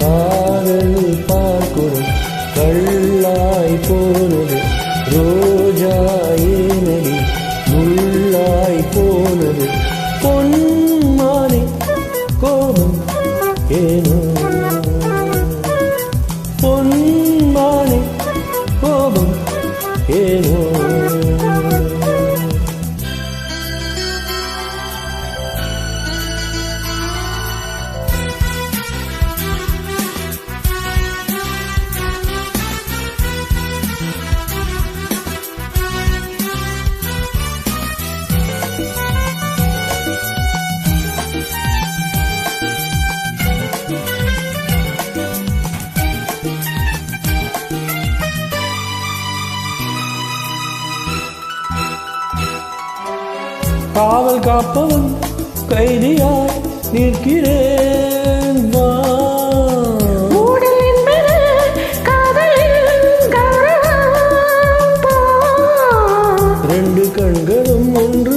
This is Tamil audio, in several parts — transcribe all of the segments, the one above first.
காதல் பார்க்குடம் கள்ளாய் போனது ரோஜா ஏனடி முள்ளாய் போனது. பொன்மானே கோபம். ஏனோ காவல் காப்பவன் கைதியாய் நிற்கிறேன் வா. ரெண்டு கண்களும் ஒன்று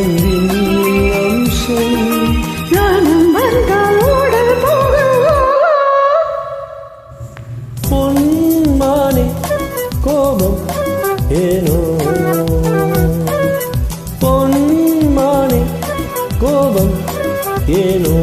வந்தின் பொன்மானே கோபம் ஏனோ? பொன்மானே கோபம் ஏனோ?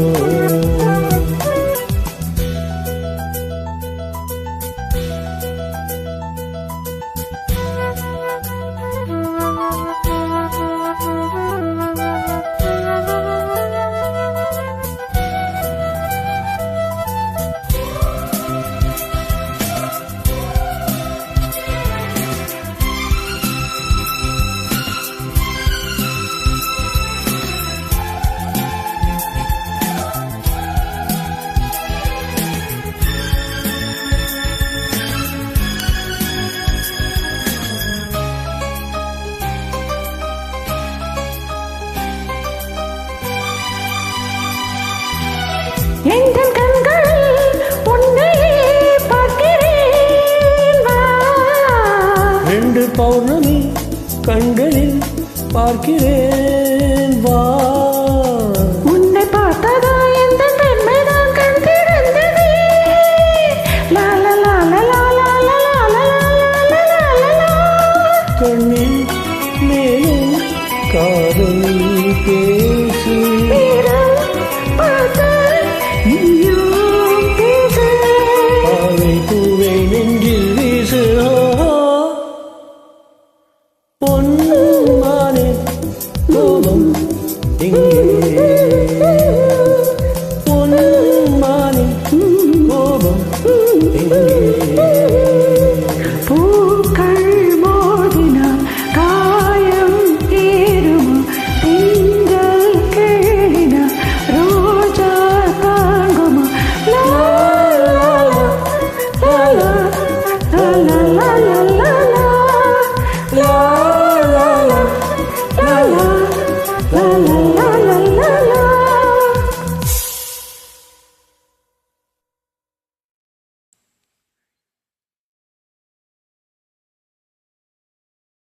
கண்டு பௌர்ணமி கண்களில் பார்க்கிறேன் வா உன்னை பார்த்ததா எந்த பெண்மைதான் கண் திறந்தது கண்ணில் மேலும் காதல் பேசு